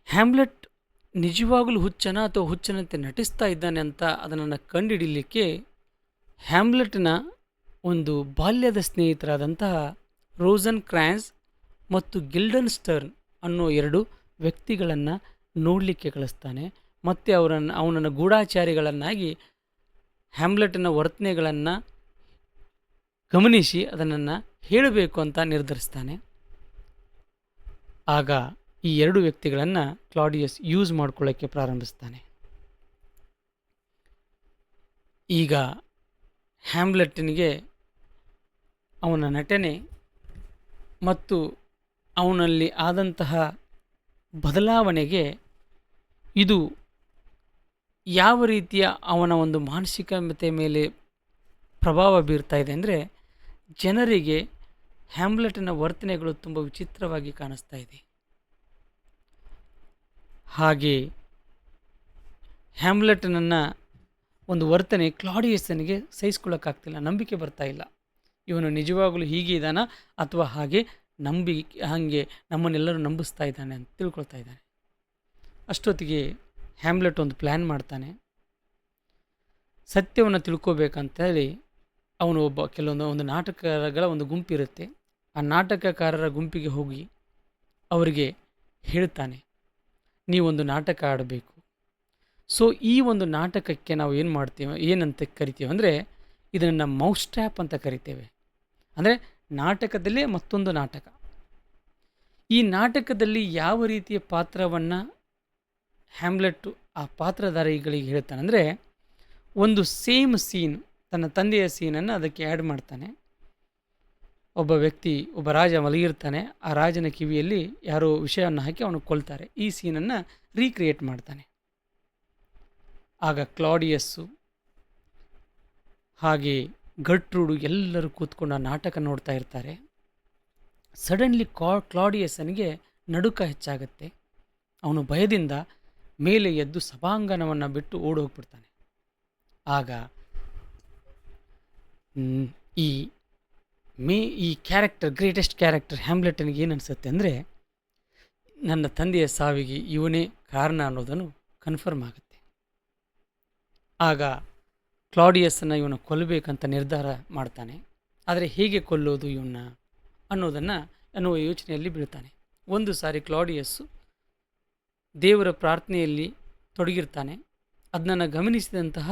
ಹ್ಯಾಮ್ಲೆಟ್ ನಿಜವಾಗಲೂ ಹುಚ್ಚನ ಅಥವಾ ಹುಚ್ಚನಂತೆ ನಟಿಸ್ತಾ ಇದ್ದಾನೆ ಅಂತ ಅದನ್ನು ಕಂಡುಹಿಡಿಯಲಿಕ್ಕೆ ಹ್ಯಾಮ್ಲೆಟ್ನ ಒಂದು ಬಾಲ್ಯದ ಸ್ನೇಹಿತರಾದಂತಹ ರೋಸನ್ ಕ್ರ್ಯಾನ್ಸ್ ಮತ್ತು ಗಿಲ್ಡನ್ ಸ್ಟರ್ನ್ ಅನ್ನೋ ಎರಡು ವ್ಯಕ್ತಿಗಳನ್ನು ನೋಡಲಿಕ್ಕೆ ಕಳಿಸ್ತಾನೆ. ಮತ್ತು ಅವರನ್ನು, ಅವನನ್ನು ಗೂಢಾಚಾರಿಗಳನ್ನಾಗಿ ಹ್ಯಾಮ್ಲೆಟ್ನ ವರ್ತನೆಗಳನ್ನು ಗಮನಿಸಿ ಅದನ್ನು ಹೇಳಬೇಕು ಅಂತ ನಿರ್ಧರಿಸ್ತಾನೆ. ಆಗ ಈ ಎರಡು ವ್ಯಕ್ತಿಗಳನ್ನು ಕ್ಲಾಡಿಯಸ್ ಯೂಸ್ ಮಾಡ್ಕೊಳ್ಳೋಕ್ಕೆ ಪ್ರಾರಂಭಿಸ್ತಾನೆ. ಈಗ ಹ್ಯಾಮ್ಲೆಟ್ಟನಿಗೆ ಅವನ ನಟನೆ ಮತ್ತು ಅವನಲ್ಲಿ ಆದಂತಹ ಬದಲಾವಣೆಗೆ ಇದು ಯಾವ ರೀತಿಯ ಅವನ ಒಂದು ಮಾನಸಿಕತೆ ಮೇಲೆ ಪ್ರಭಾವ ಬೀರ್ತಾ ಇದೆ ಅಂದರೆ ಜನರಿಗೆ ಹ್ಯಾಮ್ಲೆಟ್ನ ವರ್ತನೆಗಳು ತುಂಬ ವಿಚಿತ್ರವಾಗಿ ಕಾಣಿಸ್ತಾ ಇದೆ. ಹಾಗೆ ಹ್ಯಾಮ್ಲೆಟ್ನನ್ನ ಒಂದು ವರ್ತನೆ ಕ್ಲಾಡಿಯಸ್ಸನಿಗೆ ಸಹಿಸ್ಕೊಳ್ಳೋಕ್ಕಾಗ್ತಿಲ್ಲ, ನಂಬಿಕೆ ಬರ್ತಾ ಇಲ್ಲ. ಇವನು ನಿಜವಾಗಲೂ ಹೀಗೆ ಇದ್ದಾನ ಅಥವಾ ಹಾಗೆ ನಂಬಿ ಹಾಗೆ ನಮ್ಮನ್ನೆಲ್ಲರೂ ನಂಬಿಸ್ತಾ ಇದ್ದಾನೆ ಅಂತ ತಿಳ್ಕೊಳ್ತಾ ಇದ್ದಾನೆ. ಅಷ್ಟೊತ್ತಿಗೆ ಹ್ಯಾಮ್ಲೆಟ್ ಒಂದು ಪ್ಲ್ಯಾನ್ ಮಾಡ್ತಾನೆ. ಸತ್ಯವನ್ನು ತಿಳ್ಕೊಬೇಕಂತೇಳಿ ಅವನು ಒಬ್ಬ ಕೆಲವೊಂದು ಒಂದು ನಾಟಕಗಳ ಒಂದು ಗುಂಪಿರುತ್ತೆ. ಆ ನಾಟಕಕಾರರ ಗುಂಪಿಗೆ ಹೋಗಿ ಅವರಿಗೆ ಹೇಳ್ತಾನೆ, ನೀವೊಂದು ನಾಟಕ ಆಡಬೇಕು. ಸೊ ಈ ಒಂದು ನಾಟಕಕ್ಕೆ ನಾವು ಏನು ಮಾಡ್ತೀವಿ, ಏನಂತ ಕರಿತೀವಿ ಅಂದರೆ, ಇದನ್ನು ಮೌಸ್ ಟ್ಯಾಪ್ ಅಂತ ಕರಿತೇವೆ. ಅಂದರೆ, ನಾಟಕದಲ್ಲೇ ಮತ್ತೊಂದು ನಾಟಕ. ಈ ನಾಟಕದಲ್ಲಿ ಯಾವ ರೀತಿಯ ಪಾತ್ರವನ್ನು ಹ್ಯಾಮ್ಲೆಟ್ಟು ಆ ಪಾತ್ರಧಾರಿಗಳಿಗೆ ಹೇಳ್ತಾನೆ ಅಂದರೆ, ಒಂದು ಸೇಮ್ ಸೀನ್ ತನ್ನ ತಂದೆಯ ಸೀನನ್ನು ಅದಕ್ಕೆ ಆ್ಯಡ್ ಮಾಡ್ತಾನೆ. ಒಬ್ಬ ವ್ಯಕ್ತಿ, ಒಬ್ಬ ರಾಜ ಮಲಗಿರ್ತಾನೆ. ಆ ರಾಜನ ಕಿವಿಯಲ್ಲಿ ಯಾರೋ ವಿಷಯವನ್ನು ಹಾಕಿ ಅವನು ಕೊಲ್ತಾರೆ. ಈ ಸೀನನ್ನು ರೀಕ್ರಿಯೇಟ್ ಮಾಡ್ತಾನೆ. ಆಗ ಕ್ಲಾಡಿಯಸ್ಸು ಹಾಗೆ ಗಟ್ರುಡು ಎಲ್ಲರೂ ಕೂತ್ಕೊಂಡು ಆ ನಾಟಕ ನೋಡ್ತಾ ಇರ್ತಾರೆ. ಸಡನ್ಲಿ ಕಾ ಕ್ಲಾಡಿಯಸ್ಸನಿಗೆ ನಡುಕ ಹೆಚ್ಚಾಗುತ್ತೆ. ಅವನು ಭಯದಿಂದ ಮೇಲೆ ಎದ್ದು ಸಭಾಂಗಣವನ್ನು ಬಿಟ್ಟು ಓಡೋಗ್ಬಿಡ್ತಾನೆ. ಆಗ ಈ ಮೇ ಈ ಕ್ಯಾರೆಕ್ಟರ್ ಗ್ರೇಟೆಸ್ಟ್ ಕ್ಯಾರೆಕ್ಟರ್ ಹ್ಯಾಮ್ಲೆಟನ್ಗೆ ಏನು ಅನಿಸುತ್ತೆ ಅಂದರೆ, ನನ್ನ ತಂದೆಯ ಸಾವಿಗೆ ಇವನೇ ಕಾರಣ ಅನ್ನೋದನ್ನು ಕನ್ಫರ್ಮ್ ಆಗುತ್ತೆ. ಆಗ ಕ್ಲಾಡಿಯಸ್ಸನ್ನು ಇವನು ಕೊಲ್ಲಬೇಕಂತ ನಿರ್ಧಾರ ಮಾಡ್ತಾನೆ. ಆದರೆ ಹೇಗೆ ಕೊಲ್ಲೋದು ಇವನ್ನ ಅನ್ನೋದನ್ನು ಅನ್ನುವ ಯೋಚನೆಯಲ್ಲಿ ಬೀಳ್ತಾನೆ. ಒಂದು ಸಾರಿ ಕ್ಲಾಡಿಯಸ್ಸು ದೇವರ ಪ್ರಾರ್ಥನೆಯಲ್ಲಿ ತೊಡಗಿರ್ತಾನೆ. ಅದನ್ನು ಗಮನಿಸಿದಂತಹ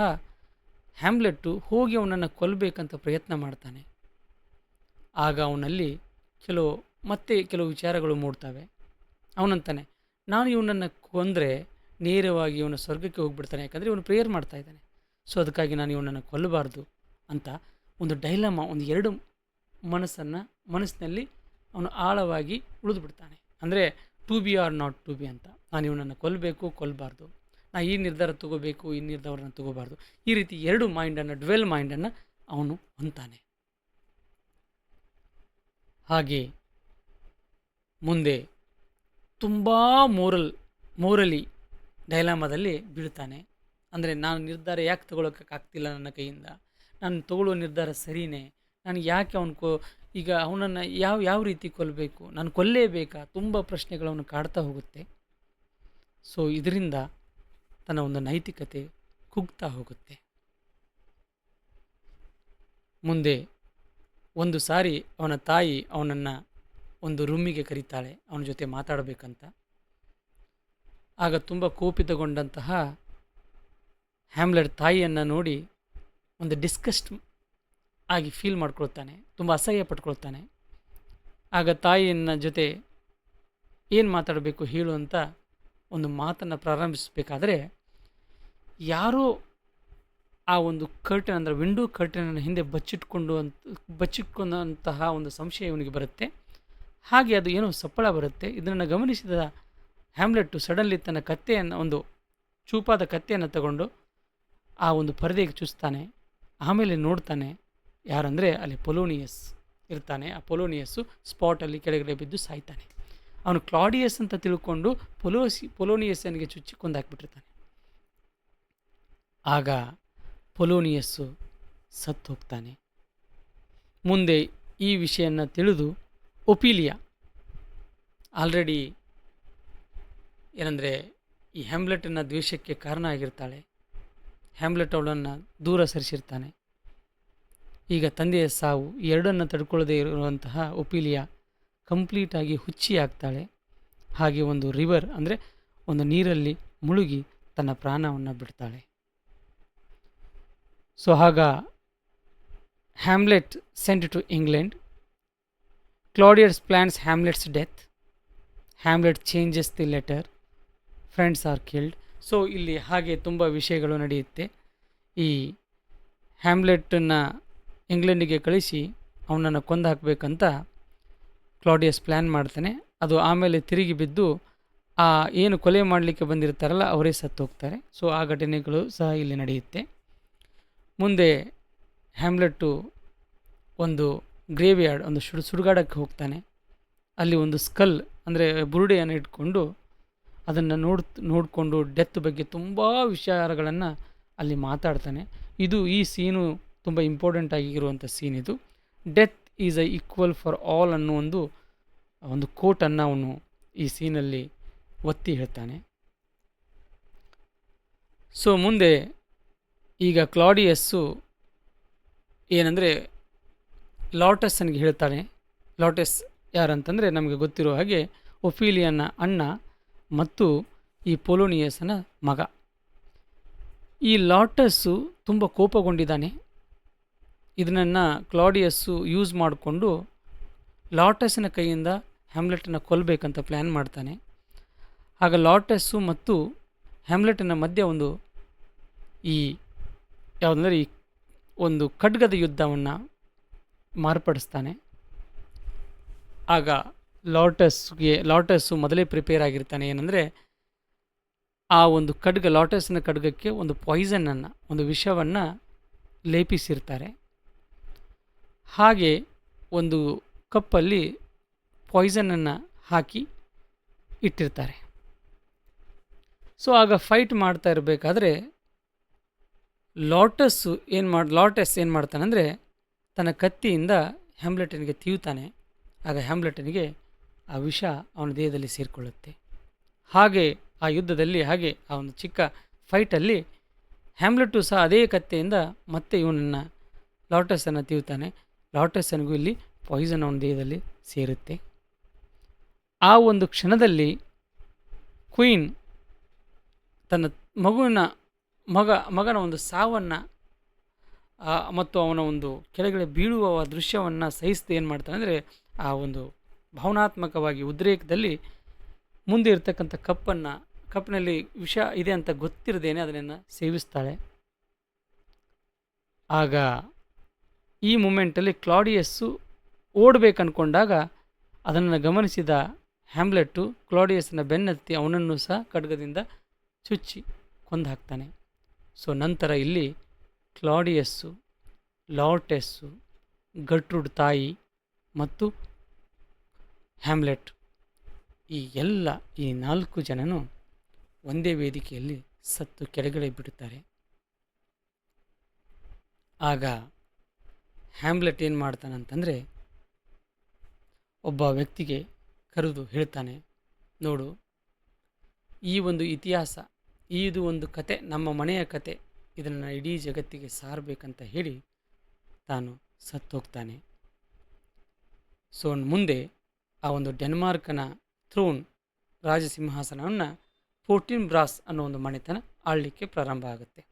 ಹ್ಯಾಮ್ಲೆಟ್ಟು ಹೋಗಿ ಅವನನ್ನು ಕೊಲ್ಲಬೇಕಂತ ಪ್ರಯತ್ನ ಮಾಡ್ತಾನೆ. ಆಗ ಅವನಲ್ಲಿ ಕೆಲವು, ಮತ್ತೆ ಕೆಲವು ವಿಚಾರಗಳು ಮೂಡ್ತವೆ. ಅವನಂತಾನೆ, ನಾನು ಇವನನ್ನು ಕೊಂದರೆ ನೇರವಾಗಿ ಇವನು ಸ್ವರ್ಗಕ್ಕೆ ಹೋಗಿಬಿಡ್ತಾನೆ, ಯಾಕಂದರೆ ಇವನು ಪ್ರೇಯರ್ ಮಾಡ್ತಾ ಇದ್ದಾನೆ. ಸೊ ಅದಕ್ಕಾಗಿ ನಾನು ಇವನನ್ನು ಕೊಲ್ಲಬಾರ್ದು ಅಂತ ಒಂದು ಡೈಲಮ, ಒಂದು ಎರಡು ಮನಸ್ಸನ್ನು, ಮನಸ್ಸಿನಲ್ಲಿ ಅವನು ಆಳವಾಗಿ ಉಳಿದುಬಿಡ್ತಾನೆ. ಅಂದರೆ, to be or not to be ಅಂತ. ನಾನು ಇವನನ್ನು ಕೊಲ್ಲಬೇಕು, ಕೊಲ್ಲಬಾರ್ದು ನಾ ಈ ನಿರ್ಧಾರ ತಗೋಬೇಕು, ಈ ನಿರ್ಧಾರವನ್ನು ತಗೋಬಾರ್ದು. ಈ ರೀತಿ ಎರಡು ಮೈಂಡನ್ನು ಡ್ವೆಲ್ ಮೈಂಡನ್ನು ಅವನು ಹೊಂತಾನೆ ಹಾಗೆ ಮುಂದೆ ತುಂಬ ಮೋರಲ್ ಮೋರಲಿ ಡೈಲಾಮದಲ್ಲಿ ಬೀಳ್ತಾನೆ. ಅಂದರೆ ನಾನು ನಿರ್ಧಾರ ಯಾಕೆ ತಗೊಳಕ್ಕಾಗ್ತಿಲ್ಲ ನನ್ನ ಕೈಯಿಂದ? ನಾನು ತಗೊಳ್ಳೋ ನಿರ್ಧಾರ ಸರಿಯೇ ನಾನು ಯಾಕೆ ಅವನು ಕೊ, ಈಗ ಅವನನ್ನು ಯಾವ ಯಾವ ರೀತಿ ಕೊಲ್ಲಬೇಕು ನಾನು ಕೊಲ್ಲೇಬೇಕಾ? ತುಂಬ ಪ್ರಶ್ನೆಗಳನ್ನು ಕಾಡ್ತಾ ಹೋಗುತ್ತೆ. ಸೊ ಇದರಿಂದ ತನ್ನ ಒಂದು ನೈತಿಕತೆ ಕುಗ್ತಾ ಹೋಗುತ್ತೆ. ಮುಂದೆ ಒಂದು ಸಾರಿ ಅವನ ತಾಯಿ ಅವನನ್ನು ಒಂದು ರೂಮಿಗೆ ಕರೀತಾಳೆ, ಅವನ ಜೊತೆ ಮಾತಾಡಬೇಕಂತ. ಆಗ ತುಂಬ ಕೋಪಿತಗೊಂಡಂತಹ ಹ್ಯಾಮ್ಲೆಟ್ ತಾಯಿಯನ್ನು ನೋಡಿ ಒಂದು ಡಿಸ್ಕಸ್ಟ್ ಆಗಿ ಫೀಲ್ ಮಾಡ್ಕೊಳ್ತಾನೆ, ತುಂಬ ಅಸಹ್ಯ ಪಟ್ಕೊಳ್ತಾನೆ. ಆಗ ತಾಯಿಯನ್ನ ಜೊತೆ ಏನು ಮಾತಾಡಬೇಕು ಹೇಳು ಅಂತ ಒಂದು ಮಾತನ್ನು ಪ್ರಾರಂಭಿಸಬೇಕಾದ್ರೆ, ಯಾರೋ ಆ ಒಂದು ಕರ್ಟನ್ ಅಂದರೆ ವಿಂಡೋ ಕರ್ಟನನ್ನು ಹಿಂದೆ ಬಚ್ಚಿಟ್ಕೊಂಡು ಅಂತ, ಬಚ್ಚಿಟ್ಕೊಂಡಂತಹ ಒಂದು ಸಂಶಯ ಇವನಿಗೆ ಬರುತ್ತೆ. ಹಾಗೆ ಅದು ಏನೋ ಸಪ್ಪಳ ಬರುತ್ತೆ. ಇದನ್ನು ಗಮನಿಸಿದ ಹ್ಯಾಮ್ಲೆಟ್ಟು ಸಡನ್ಲಿ ತನ್ನ ಕತ್ತೆಯನ್ನು, ಒಂದು ಚೂಪಾದ ಕತ್ತೆಯನ್ನು ತಗೊಂಡು ಆ ಒಂದು ಪರದೆಗೆ ಚುಚ್ತಾನೆ. ಆಮೇಲೆ ನೋಡ್ತಾನೆ, ಯಾರಂದರೆ ಅಲ್ಲಿ ಪೊಲೋನಿಯಸ್ ಇರ್ತಾನೆ. ಆ ಪೊಲೋನಿಯಸ್ಸು ಸ್ಪಾಟಲ್ಲಿ ಕೆಳಗಡೆ ಬಿದ್ದು ಸಾಯ್ತಾನೆ. ಅವನು ಕ್ಲಾಡಿಯಸ್ ಅಂತ ತಿಳ್ಕೊಂಡು ಪೊಲೋಸಿ, ಪೊಲೋನಿಯಸ್ಸನಿಗೆ ಚುಚ್ಚಿ ಕೊಂದಾಕ್ಬಿಟ್ಟಿರ್ತಾನೆ. ಆಗ ಪೊಲೋನಿಯಸ್ಸು ಸತ್ತು ಹೋಗ್ತಾನೆ ಮುಂದೆ ಈ ವಿಷಯನ ತಿಳಿದು ಒಪಿಲಿಯಾ ಆಲ್ರೆಡಿ ಏನಂದರೆ ಈ ಹ್ಯಾಮ್ಲೆಟನ್ನು ದ್ವೇಷಕ್ಕೆ ಕಾರಣ ಆಗಿರ್ತಾಳೆ ಹ್ಯಾಮ್ಲೆಟ್ ಅವಳನ್ನು ದೂರ ಸರಿಸಿರ್ತಾನೆ. ಈಗ ತಂದೆಯ ಸಾವು ಎರಡನ್ನು ತಡ್ಕೊಳ್ಳದೇ ಇರುವಂತಹ ಒಪಿಲಿಯಾ ಕಂಪ್ಲೀಟಾಗಿ ಹುಚ್ಚಿ ಆಗ್ತಾಳೆ ಹಾಗೆ ಒಂದು ರಿವರ್ ಅಂದರೆ ಒಂದು ನೀರಲ್ಲಿ ಮುಳುಗಿ ತನ್ನ ಪ್ರಾಣವನ್ನು ಬಿಡ್ತಾಳೆ. ಸೊ ಆಗ Hamlet sent to England Claudius plans Hamlet's death Hamlet changes the letter friends are killed so ಇಲ್ಲಿ ಹಾಗೆ ತುಂಬ ವಿಷಯಗಳು ನಡೆಯುತ್ತೆ. ಈ ಹ್ಯಾಮ್ಲೆಟನ್ನು ಇಂಗ್ಲೆಂಡಿಗೆ ಕಳಿಸಿ ಅವನನ್ನು ಕೊಂದು ಹಾಕಬೇಕಂತ ಕ್ಲಾಡಿಯಸ್ ಪ್ಲ್ಯಾನ್ ಮಾಡ್ತಾನೆ. ಅದು ಆಮೇಲೆ ತಿರುಗಿ ಬಿದ್ದು, ಆ ಏನು ಕೊಲೆ ಮಾಡಲಿಕ್ಕೆ ಬಂದಿರ್ತಾರಲ್ಲ, ಅವರೇ ಸತ್ತು ಹೋಗ್ತಾರೆ. ಸೊ ಆ ಘಟನೆಗಳು ಸಹ ಇಲ್ಲಿ ನಡೆಯುತ್ತೆ. ಮುಂದೆ ಹ್ಯಾಮ್ಲೆಟ್ಟು ಒಂದು ಗ್ರೇವ್ ಯಾರ್ಡ್ ಒಂದು ಸುಡು ಸುಡುಗಾಡಕ್ಕೆ ಹೋಗ್ತಾನೆ. ಅಲ್ಲಿ ಒಂದು ಸ್ಕಲ್, ಅಂದರೆ ಬುರುಡೆಯನ್ನು ಇಟ್ಕೊಂಡು ಅದನ್ನು ನೋಡ್, ನೋಡಿಕೊಂಡು ಡೆತ್ ಬಗ್ಗೆ ತುಂಬ ವಿಚಾರಗಳನ್ನು ಅಲ್ಲಿ ಮಾತಾಡ್ತಾನೆ. ಇದು ಈ ಸೀನು ತುಂಬ ಇಂಪಾರ್ಟೆಂಟ್ ಆಗಿರುವಂಥ ಸೀನ್ ಇದು death is a equal for all ಅನ್ನೋ ಒಂದು ಒಂದು ಕೋಟನ್ನು ಅವನು ಈ ಸೀನಲ್ಲಿ ಒತ್ತಿ ಹೇಳ್ತಾನೆ. ಸೊ ಮುಂದೆ ಈಗ ಕ್ಲಾಡಿಯಸ್ಸು ಏನಂದರೆ ಲಾಟಸ್ಸನ್ಗೆ ಹೇಳ್ತಾನೆ. ಲಾಟಸ್ ಯಾರಂತಂದರೆ ನಮಗೆ ಗೊತ್ತಿರೋ ಹಾಗೆ ಒಫೀಲಿಯನ್ನ ಅಣ್ಣ ಮತ್ತು ಈ ಪೊಲೋನಿಯಸ್ನ ಮಗ. ಈ ಲಾಟಸ್ಸು ತುಂಬ ಕೋಪಗೊಂಡಿದ್ದಾನೆ. ಇದನ್ನು ಕ್ಲಾಡಿಯಸ್ಸು ಯೂಸ್ ಮಾಡಿಕೊಂಡು ಲಾಟಸ್ಸಿನ ಕೈಯಿಂದ ಹ್ಯಾಮ್ಲೆಟನ್ನು ಕೊಲ್ಲಬೇಕಂತ ಪ್ಲ್ಯಾನ್ ಮಾಡ್ತಾನೆ. ಆಗ ಲಾಟಸ್ಸು ಮತ್ತು ಹ್ಯಾಮ್ಲೆಟನ ಮಧ್ಯೆ ಒಂದು ಈ ಯಾವುದಂದರೆ ಈ ಒಂದು ಖಡ್ಗದ ಯುದ್ಧವನ್ನು ಮಾರ್ಪಡಿಸ್ತಾನೆ. ಆಗ ಲಾಟಸ್ಗೆ, ಲಾಟಸ್ಸು ಮೊದಲೇ ಪ್ರಿಪೇರ್ ಆಗಿರ್ತಾನೆ. ಏನಂದರೆ ಆ ಒಂದು ಖಡ್ಗ, ಲಾಟಸ್ನ ಖಡ್ಗಕ್ಕೆ ಒಂದು ಪಾಯ್ಸನನ್ನು ಒಂದು ವಿಷವನ್ನು ಲೇಪಿಸಿರ್ತಾರೆ. ಹಾಗೆ ಒಂದು ಕಪ್ಪಲ್ಲಿ ಪಾಯ್ಸನನ್ನು ಹಾಕಿ ಇಟ್ಟಿರ್ತಾರೆ. ಸೊ ಆಗ ಫೈಟ್ ಮಾಡ್ತಾ ಇರಬೇಕಾದ್ರೆ ಲಾಟಸ್ಸು ಏನು ಮಾಡಿ ಲಾಟಸ್ ಏನು ಮಾಡ್ತಾನಂದರೆ ತನ್ನ ಕತ್ತಿಯಿಂದ ಹ್ಯಾಮ್ಲೆಟನಿಗೆ ತೀವ್ತಾನೆ. ಆಗ ಹ್ಯಾಮ್ಲೆಟನಿಗೆ ಆ ವಿಷ ಅವನ ದೇಹದಲ್ಲಿ ಸೇರಿಕೊಳ್ಳುತ್ತೆ. ಹಾಗೆ ಆ ಯುದ್ಧದಲ್ಲಿ ಹಾಗೆ ಆ ಒಂದು ಚಿಕ್ಕ ಫೈಟಲ್ಲಿ ಹ್ಯಾಮ್ಲೆಟು ಸಹ ಅದೇ ಕತ್ತೆಯಿಂದ ಮತ್ತೆ ಇವನನ್ನು ಲಾಟಸನ್ನು ತೀವ್ತಾನೆ. ಲಾಟಸನಿಗೂ ಇಲ್ಲಿ ಪಾಯ್ಸನ್ ಅವನ ದೇಹದಲ್ಲಿ ಸೇರುತ್ತೆ. ಆ ಒಂದು ಕ್ಷಣದಲ್ಲಿ ಕ್ವೀನ್ ತನ್ನ ಮಗುವಿನ ಮಗ, ಮಗನ ಒಂದು ಸಾವನ್ನು ಮತ್ತು ಅವನ ಒಂದು ಕೆಳಗಡೆ ಬೀಳುವ ದೃಶ್ಯವನ್ನು ಸಹಿಸದೆ ಏನು ಮಾಡ್ತಾನೆ ಅಂದರೆ ಆ ಒಂದು ಭಾವನಾತ್ಮಕವಾಗಿ ಉದ್ರೇಕದಲ್ಲಿ ಮುಂದೆ ಇರ್ತಕ್ಕಂಥ ಕಪ್ಪನ್ನು ಕಪ್ಪಿನಲ್ಲಿ ವಿಷ ಇದೆ ಅಂತ ಗೊತ್ತಿರದೇನೆ ಅದನ್ನು ಸೇವಿಸ್ತಾಳೆ. ಆಗ ಈ ಮೂಮೆಂಟಲ್ಲಿ ಕ್ಲಾಡಿಯಸ್ಸು ಓಡಬೇಕು ಅದನ್ನು ಗಮನಿಸಿದ ಹ್ಯಾಮ್ಲೆಟ್ಟು ಕ್ಲಾಡಿಯಸ್ನ ಬೆನ್ನತ್ತಿ ಅವನನ್ನು ಸಹ ಖಡ್ಗದಿಂದ ಚುಚ್ಚಿ ಕೊಂದು ಹಾಕ್ತಾನೆ ಸೊ, ನಂತರ ಇಲ್ಲಿ ಕ್ಲಾಡಿಯಸ್ಸು, ಲಾರ್ಟೆಸ್ಸು, ಗಟ್ರುಡ್ ತಾಯಿ ಮತ್ತು ಹ್ಯಾಮ್ಲೆಟ್ ಈ ಎಲ್ಲ ಈ ನಾಲ್ಕು ಜನನು ಒಂದೇ ವೇದಿಕೆಯಲ್ಲಿ ಸತ್ತು ಕೆಳಗಡೆ ಬಿಡುತ್ತಾರೆ. ಆಗ ಹ್ಯಾಮ್ಲೆಟ್ ಏನು ಮಾಡ್ತಾನಂತಂದರೆ ಒಬ್ಬ ವ್ಯಕ್ತಿಗೆ ಕರೆದು ಹೇಳ್ತಾನೆ, ನೋಡು, ಈ ಒಂದು ಇತಿಹಾಸ, ಇದು ಒಂದು ಕತೆ, ನಮ್ಮ ಮನೆಯ ಕತೆ, ಇದನ್ನು ಇಡೀ ಜಗತ್ತಿಗೆ ಸಾರಬೇಕಂತ ಹೇಳಿ ತಾನು ಸತ್ತೋಗ್ತಾನೆ. ಸೊ ಮುಂದೆ ಆ ಒಂದು ಡೆನ್ಮಾರ್ಕನ ಥ್ರೋನ್ ರಾಜಸಿಂಹಾಸನವನ್ನು ಫೋರ್ಟೀನ್ ಬ್ರಾಸ್ ಅನ್ನೋ ಒಂದು ಮನೆತನ ಆಳಲಿಕ್ಕೆ ಪ್ರಾರಂಭ ಆಗುತ್ತೆ.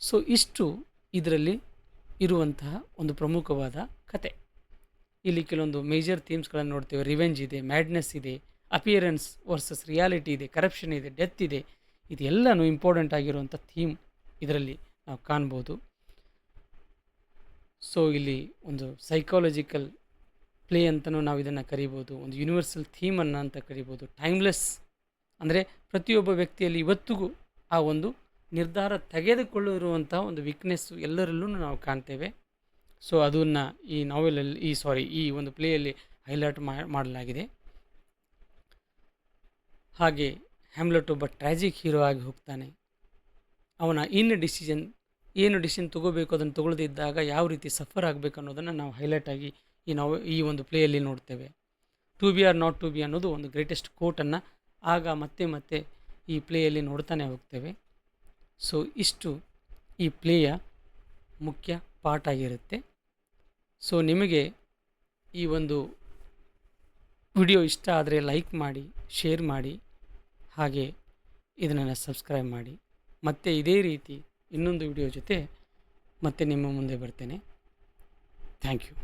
ಸೊ, ಇಷ್ಟು ಇದರಲ್ಲಿ ಇರುವಂತಹ ಒಂದು ಪ್ರಮುಖವಾದ ಕತೆ. ಇಲ್ಲಿ ಕೆಲವೊಂದು ಮೇಜರ್ ಥೀಮ್ಸ್ಗಳನ್ನು ನೋಡ್ತೇವೆ. ರಿವೆಂಜ್ ಇದೆ ಮ್ಯಾಡ್ನೆಸ್ ಇದೆ ಅಪಿಯರೆನ್ಸ್ ವರ್ಸಸ್ ರಿಯಾಲಿಟಿ ಇದೆ ಕರಪ್ಷನ್ ಇದೆ ಡೆತ್ ಇದೆ. ಇದೆಲ್ಲನೂ ಇಂಪಾರ್ಟೆಂಟ್ ಆಗಿರುವಂಥ ಥೀಮ್ ಇದರಲ್ಲಿ ನಾವು ಕಾಣ್ಬೋದು. ಸೊ ಇಲ್ಲಿ ಒಂದು ಸೈಕಾಲಜಿಕಲ್ ಪ್ಲೇ ಅಂತಲೂ ನಾವು ಇದನ್ನು ಕರಿಬೋದು. ಒಂದು ಯೂನಿವರ್ಸಲ್ ಥೀಮನ್ನು ಅಂತ ಕರಿಬೋದು. ಟೈಮ್ಲೆಸ್ ಅಂದರೆ ಪ್ರತಿಯೊಬ್ಬ ವ್ಯಕ್ತಿಯಲ್ಲಿ ಇವತ್ತಿಗೂ ಆ ಒಂದು ನಿರ್ಧಾರ ತೆಗೆದುಕೊಳ್ಳಿರುವಂಥ ಒಂದು ವೀಕ್ನೆಸ್ಸು ಎಲ್ಲರಲ್ಲೂ ನಾವು ಕಾಣ್ತೇವೆ. ಸೊ ಅದನ್ನು ಈ ನಾವೆಲಲ್ಲಿ ಈ ಸಾರಿ ಈ ಒಂದು ಪ್ಲೇಯಲ್ಲಿ ಹೈಲೈಟ್ ಮಾಡಲಾಗಿದೆ. ಹಾಗೆ ಹ್ಯಾಮ್ಲೆಟ್ ಒಬ್ಬ ಟ್ರ್ಯಾಜಿಕ್ ಹೀರೋ ಆಗಿ ಹೋಗ್ತಾನೆ. ಅವನ ಇನ್ ಡಿಸಿಷನ್ ಏನು ಡಿಸಿಷನ್ ತೊಗೋಬೇಕು, ಅದನ್ನು ತೊಗೊಳ್ದಿದ್ದಾಗ ಯಾವ ರೀತಿ ಸಫರ್ ಆಗಬೇಕು ಅನ್ನೋದನ್ನು ನಾವು ಹೈಲೈಟ್ ಆಗಿ ಈ ನಾವು, ಈ ಒಂದು ಪ್ಲೇಯಲ್ಲಿ ನೋಡ್ತೇವೆ. To be or not to be ಅನ್ನೋದು ಒಂದು ಗ್ರೇಟೆಸ್ಟ್ ಕೋಟನ್ನು ಆಗ ಮತ್ತೆ ಮತ್ತೆ ಈ ಪ್ಲೇಯಲ್ಲಿ ನೋಡ್ತಾನೆ ಹೋಗ್ತೇವೆ. ಸೊ ಇಷ್ಟು ಈ ಪ್ಲೇಯ ಮುಖ್ಯ ಪಾಠ ಆಗಿರುತ್ತೆ ಸೊ ನಿಮಗೆ ಈ ಒಂದು ವಿಡಿಯೋ ಇಷ್ಟ ಆದರೆ ಲೈಕ್ ಮಾಡಿ, ಶೇರ್ ಮಾಡಿ, ಹಾಗೆ ಇದನ್ನು ಸಬ್ಸ್ಕ್ರೈಬ್ ಮಾಡಿ. ಮತ್ತೆ ಇದೇ ರೀತಿ ಇನ್ನೊಂದು ವಿಡಿಯೋ ಜೊತೆ ಮತ್ತೆ ನಿಮ್ಮ ಮುಂದೆ ಬರ್ತೇನೆ. Thank you.